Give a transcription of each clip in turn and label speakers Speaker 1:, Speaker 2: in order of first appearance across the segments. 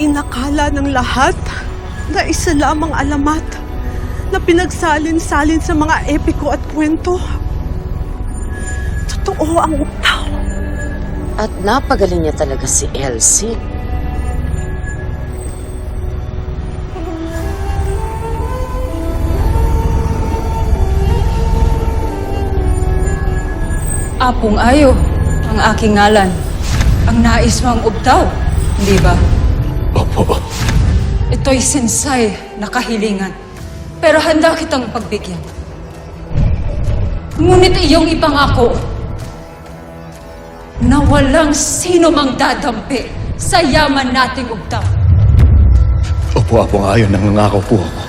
Speaker 1: Inakala ng lahat na isa lamang alamat na pinagsalin-salin sa mga epiko at kwento. Totoo ang utaw.
Speaker 2: At napagaling niya talaga si Elsie.
Speaker 3: Apong Ayo, ang aking ngalan. Ang nais mo ang ubtaw, hindi ba?
Speaker 4: Opo.
Speaker 3: Ito'y sinsay na kahilingan. Pero handa kitang pagbigyan. Ngunit iyong ipangako na walang sino mang dadampi sa yaman nating ubtaw.
Speaker 4: Opo, Apong Ayon, nangangako po ako.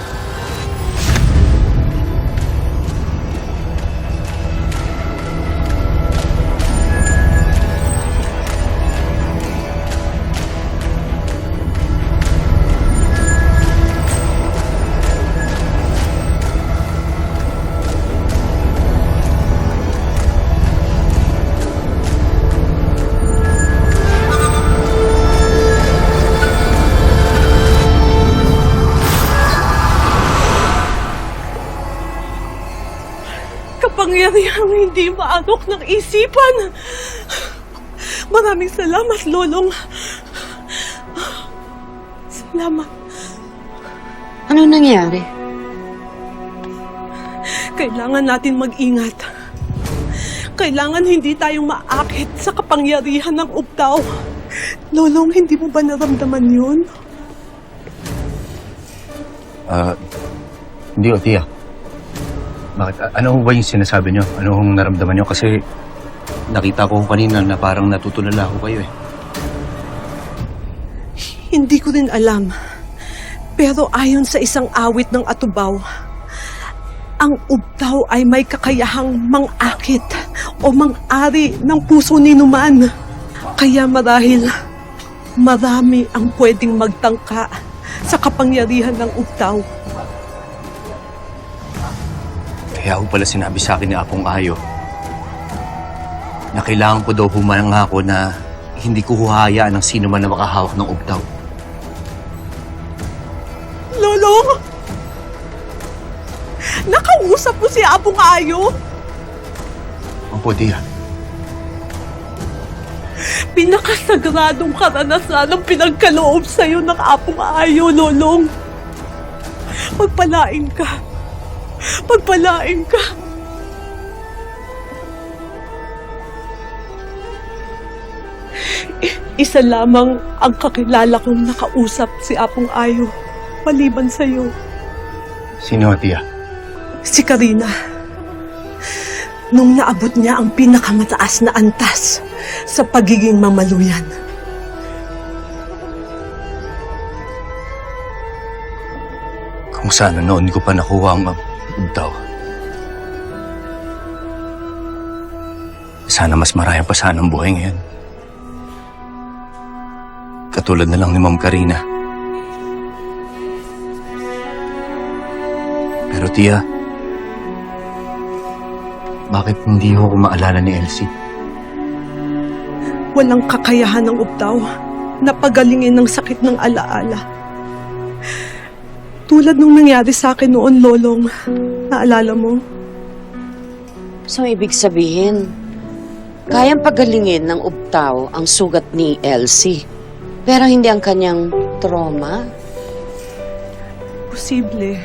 Speaker 1: Kapangyarihang hindi maanok ng isipan. Maraming salamat, Lolong. Salamat.
Speaker 2: Ano nangyari?
Speaker 1: Kailangan natin mag-ingat. Kailangan hindi tayong maakit sa kapangyarihan ng uptaw. Lolong, hindi mo ba naramdaman yun?
Speaker 4: Ah, hindi o, Tia. Bakit? Ano ba yung sinasabi nyo? Ano hong naramdaman nyo? Kasi nakita ko kanina na parang natutulala ho kayo eh.
Speaker 1: Hindi ko rin alam. Pero ayon sa isang awit ng atubaw, ang ubtaw ay may kakayahang mangakit o mang-ari ng puso ni Numan. Kaya marahil marami ang pwedeng magtangka sa kapangyarihan ng ubtaw.
Speaker 4: Kaya ho pala sinabi sa akin ni Apong Ayo na kailangan ko daw humangako na hindi ko huhayaan ng sino man na makahawak ng ubtaw.
Speaker 1: Lolong! Nakausap mo si Apong Ayo?
Speaker 4: Opo, Tia.
Speaker 1: Pinakasagradong karanasan ang pinagkaloob sa'yo ng Apong Ayo, Lolong. Pagpalain ka. Pagpalain ka. Isa lamang ang kakilala kong nakausap si Apong Ayo. Maliban sa'yo,
Speaker 4: Sino, Tia?
Speaker 1: si Karina. Nung naabot niya ang pinakamataas na antas sa pagiging mamaluyan.
Speaker 4: Kung sana noon ko pa nakuha ang ubtaw. Sana mas maraya pa sana ang buhay ngayon. Katulad na lang ni Ma'am Karina. Pero Tia, bakit hindi ko maalala ni Elsie?
Speaker 1: Walang kakayahan ng uptaw na pagalingin ng sakit ng alaala. Tulad nung nangyari sa akin noon, Lolong. Naalala mo?
Speaker 2: So, ibig sabihin, kayang pagalingin ng ubtaw ang sugat ni Elsie, pero hindi ang kanyang trauma?
Speaker 1: Posible.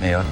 Speaker 1: Mayor?